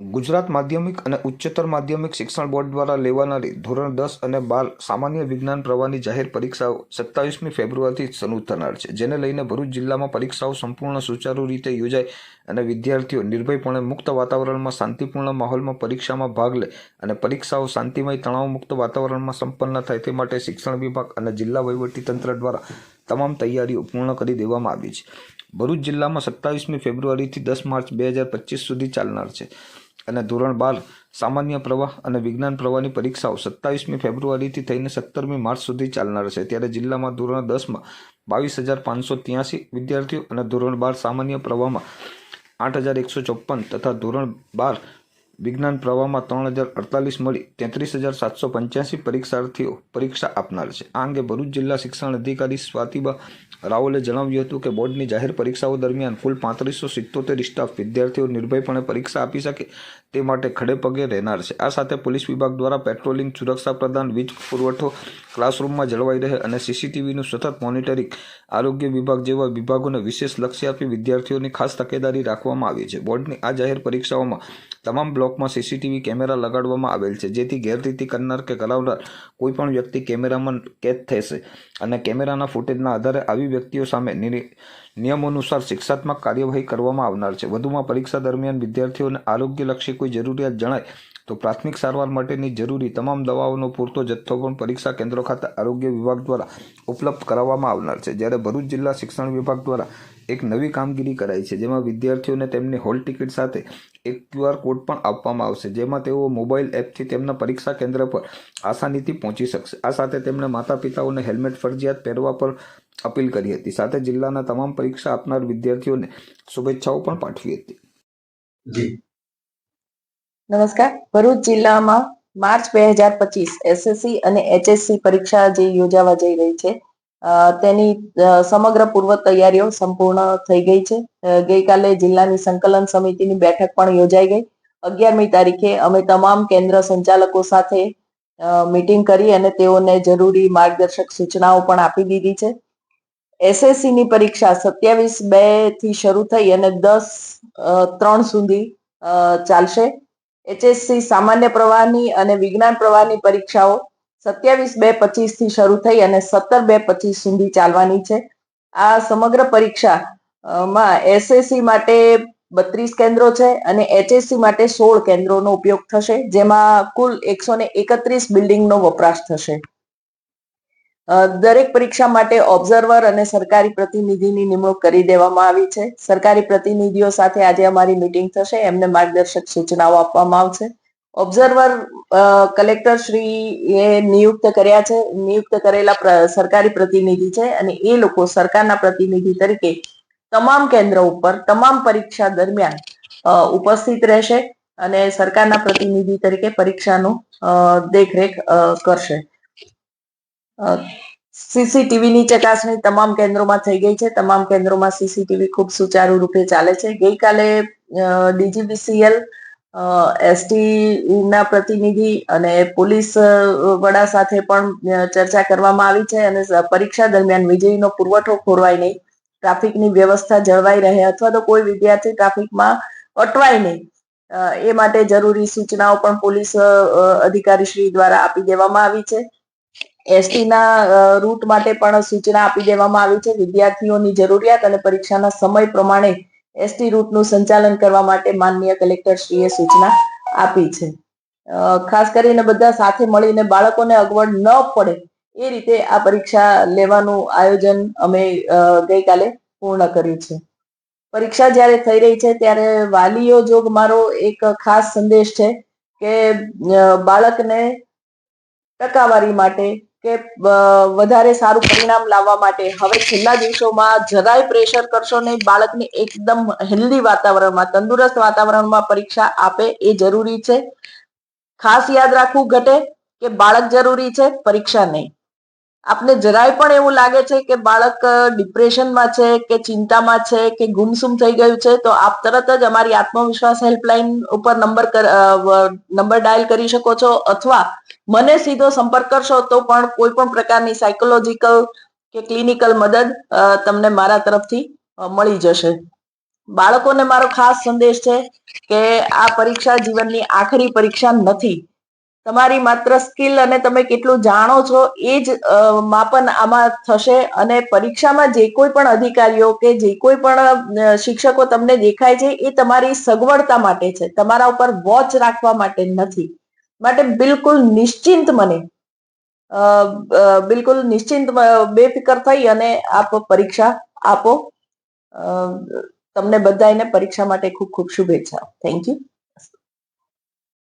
ગુજરાત માધ્યમિક અને ઉચ્ચતર માધ્યમિક શિક્ષણ બોર્ડ દ્વારા લેવાનારી ધોરણ દસ અને બાર સામાન્ય વિજ્ઞાન પ્રવાહની જાહેર પરીક્ષાઓ સત્તાવીસમી ફેબ્રુઆરીથી શરૂ થનાર છે, જેને લઈને ભરૂચ જિલ્લામાં પરીક્ષાઓ સંપૂર્ણ સુચારુ રીતે યોજાય અને વિદ્યાર્થીઓ નિર્ભયપણે મુક્ત વાતાવરણમાં શાંતિપૂર્ણ માહોલમાં પરીક્ષામાં ભાગ લે અને પરીક્ષાઓ શાંતિમય તણાવમુક્ત વાતાવરણમાં સંપન્ન થાય તે માટે શિક્ષણ વિભાગ અને જિલ્લા વહીવટીતંત્ર દ્વારા તમામ તૈયારીઓ પૂર્ણ કરી દેવામાં આવી છે. ભરૂચ જિલ્લામાં સત્તાવીસમી ફેબ્રુઆરીથી દસ માર્ચ બે હજાર પચીસ સુધી ચાલનાર છે. અને ધોરણ બાર, સામાન્ય પ્રવાહ અને વિજ્ઞાન પ્રવાહની પરીક્ષાઓ સત્તાવીસમી ફેબ્રુઆરીથી થઈને સત્તરમી માર્ચ સુધી ચાલનાર છે. ત્યારે જિલ્લામાં ધોરણ દસમાં બાવીસ હજાર પાંચસો ત્યાસી વિદ્યાર્થીઓ અને ધોરણ બાર સામાન્ય પ્રવાહમાં આઠ હજાર એકસો ચોપન તથા ધોરણ બાર વિજ્ઞાન પ્રવાહમાં ત્રણ હજાર અડતાલીસ મળી તેત્રીસ હજાર સાતસો પંચ્યાસી પરીક્ષાર્થીઓ પરીક્ષા આપનાર છે. આ અંગે ભરૂચ જિલ્લા શિક્ષણ અધિકારી સ્વાતિબા રાવલે જણાવ્યું હતું કે બોર્ડની જાહેર પરીક્ષાઓ દરમિયાન કુલ પાંત્રીસો સિત્તોતેર સ્ટાફ વિદ્યાર્થીઓ નિર્ભયપણે પરીક્ષા આપી શકે તે માટે ખડે પગે રહેનાર છે. આ સાથે પોલીસ વિભાગ દ્વારા પેટ્રોલિંગ સુરક્ષા પ્રદાન, વીજ પુરવઠો, ક્લાસરૂમમાં જળવાઈ રહે અને સીસીટીવીનું સતત મોનિટરિંગ આરોગ્ય વિભાગ જેવા વિભાગોને વિશેષ લક્ષ્ય આપી વિદ્યાર્થીઓની ખાસ તકેદારી રાખવામાં આવી છે. બોર્ડની આ જાહેર પરીક્ષાઓમાં તમામ બ્લોકમાં સીસીટીવી કેમેરા લગાડવામાં આવેલ છે, જેથી ગેરરીતિ કરનાર કે કરાવનાર કોઈ પણ વ્યક્તિ કેમેરામાં કેદ થશે અને કેમેરાના ફૂટેજના આધારે આવી વ્યક્તિઓ સામે નિયમ અનુસાર શિક્ષાત્મક કાર્યવાહી કરવામાં આવનાર છે. વધુમાં પરીક્ષા દરમિયાન વિદ્યાર્થીઓને આરોગ્યલક્ષી કોઈ જરૂરિયાત જણાય તો પ્રાથમિક સારવાર માટેની જરૂરી તમામ દવાઓનો પૂરતો જથ્થો પણ પરીક્ષા કેન્દ્રો ખાતે આરોગ્ય વિભાગ દ્વારા ઉપલબ્ધ કરાવવામાં આવનાર છે. જ્યારે ભરૂચ જિલ્લા શિક્ષણ વિભાગ દ્વારા એક નવી કામગીરી કરાઈ છે, જેમાં વિદ્યાર્થીઓને તેમની હોલ ટિકિટ સાથે એક ક્યુઆર કોડ પણ આપવામાં આવશે, જેમાં તેઓ મોબાઈલ એપથી તેમના પરીક્ષા કેન્દ્ર પર આસાનીથી પહોંચી શકશે. આ સાથે તેમણે માતા પિતાઓને હેલ્મેટ ફરજિયાત પહેરવા પર અપીલ કરી હતી. સાથે જિલ્લાના તમામ પરીક્ષા આપનાર વિદ્યાર્થીઓને શુભેચ્છાઓ પણ પાઠવી હતી. જી. નમસ્કાર. ભરૂચ જિલ્લામાં માર્ચ બે હજાર પચીસ એસએસસી અને એચએસસી પરીક્ષા જે યોજાવા જઈ રહી છે તેની સમગ્ર પૂર્વ તૈયારીઓ સંપૂર્ણ થઈ ગઈ છે. ગઈકાલે જિલ્લાની સંકલન સમિતિની બેઠક પણ યોજાઈ ગઈ. અગિયારમી તારીખે અમે તમામ કેન્દ્ર સંચાલકો સાથે મીટિંગ કરી અને તેઓને જરૂરી માર્ગદર્શક સૂચનાઓ પણ આપી દીધી છે. એસએસસી ની પરીક્ષા સત્યાવીસ બેથી શરૂ થઈ અને દસ ત્રણ સુધી ચાલશે. એચએસસી સામાન્ય પ્રવાહની અને વિજ્ઞાન પ્રવાહની પરીક્ષાઓ સત્યાવીસ બે પચીસથી શરૂ થઈ અને સત્તર બે પચીસ સુધી ચાલવાની છે. આ સમગ્ર પરીક્ષા માં એસએસસી માટે બત્રીસ કેન્દ્રો છે અને એચએસસી માટે સોળ કેન્દ્રોનો ઉપયોગ થશે, જેમાં કુલ એકસો ને એકત્રીસ બિલ્ડિંગનો વપરાશ થશે. દરેક પરીક્ષા માટે ઓબ્ઝર્વર અને સરકારી પ્રતિનિધિની નિમણૂક કરી દેવામાં આવી છે. સરકારી પ્રતિનિધિઓ સાથે આજે અમારી મીટિંગ થશે. એમને માર્ગદર્શક સૂચનાઓ આપવામાં આવશે. ઓબ્ઝર્વર કલેક્ટર શ્રી એ નિયુક્ત કર્યા છે. નિયુક્ત કરેલા સરકારી પ્રતિનિધિ છે અને એ લોકો સરકારના પ્રતિનિધિ તરીકે તમામ કેન્દ્ર ઉપર, તમામ પરીક્ષા દરમિયાન ઉપસ્થિત રહેશે અને સરકારના પ્રતિનિધિ તરીકે પરીક્ષાનું દેખરેખ કરશે. સીસીટીવી ની ચકાસણી તમામ કેન્દ્રોમાં થઈ ગઈ છે. તમામ કેન્દ્રોમાં સીસીટીવી ખૂબ સુચારુ રૂપે ચાલે છે. ગઈકાલે ડીજીબીસીએલ એસટીના પ્રતિનિધિ અને પોલીસ વડા સાથે પણ ચર્ચા કરવામાં આવી છે અને પરીક્ષા દરમિયાન વીજળીનો પુરવઠો ખોરવાય નહીં. ટ્રાફિકની વ્યવસ્થા જળવાઈ રહે અથવા તો કોઈ વિદ્યાર્થી ટ્રાફિકમાં અટવાય નહીં. એ માટે જરૂરી સૂચનાઓ પણ પોલીસ અધિકારી શ્રી દ્વારા આપી દેવામાં આવી છે. એસટી ના અ, રૂટ માટે પણ સૂચના આપી દેવામાં આવી છે. વિદ્યાર્થીઓની જરૂરિયાત અને પરીક્ષાના સમય પ્રમાણે એસટી રૂટનું સંચાલન કરવા માટે માનનીય કલેક્ટરશ્રીએ સૂચના આપી છે. ખાસ કરીને બધા સાથે મળીને બાળકોને અગવડ ન પડે એ રીતે આ પરીક્ષા લેવાનું આયોજન અમે ગઈકાલે પૂર્ણ કર્યું છે. પરીક્ષા જ્યારે થઈ રહી છે ત્યારે વાલીઓ જોગ મારો એક ખાસ સંદેશ છે કે બાળકને ટકાવારી માટે કે વધારે સારું પરિણામ લાવવા માટે. હવે છેલ્લા દિવસોમાં જરાય પ્રેશર કરશો નહીં. બાળકને એકદમ હેલ્ધી વાતાવરણમાં, તંદુરસ્ત વાતાવરણમાં પરીક્ષા આપે એ જરૂરી છે. ખાસ યાદ રાખવું ઘટે કે બાળક જરૂરી છે પરીક્ષા નહીં. આપને જરાય પણ એવું લાગે છે કે બાળક ડિપ્રેશનમાં છે કે ચિંતામાં છે કે ગુમસુમ થઈ ગયું છે, તો આપ તરત જ અમારી આત્મવિશ્વાસ હેલ્પલાઇન ઉપર નંબર નંબર ડાયલ કરી શકો છો અથવા મને સીધો સંપર્ક કરશો તો પણ કોઈ પણ પ્રકારની સાયકોલોજીકલ કે ક્લિનિકલ મદદ તમને મારા તરફથી મળી જશે. બાળકોને મારો ખાસ સંદેશ છે કે આ પરીક્ષા જીવનની આખરી પરીક્ષા નથી. તમારી માત્ર સ્કિલ અને તમે કેટલું જાણો છો, એ જ માપન આમાં થશે અને પરીક્ષામાં જે કોઈ પણ અધિકારીઓ કે જે કોઈ પણ શિક્ષકો તમને દેખાય છે, એ તમારી સગવડતા માટે છે. તમારા ઉપર વોચ રાખવા માટે નથી. માટે બિલકુલ નિશ્ચિંત મને. બિલકુલ નિશ્ચિંત બેફિકર થઈ અને આપ પરીક્ષા આપો. તમને બધાને પરીક્ષા માટે ખૂબ ખૂબ શુભેચ્છા થેન્ક યુ